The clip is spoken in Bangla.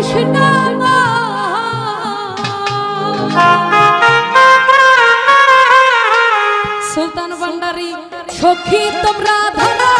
কৃষ্ণ সুলতান ভান্ডারী সখী তোমরা ধরা।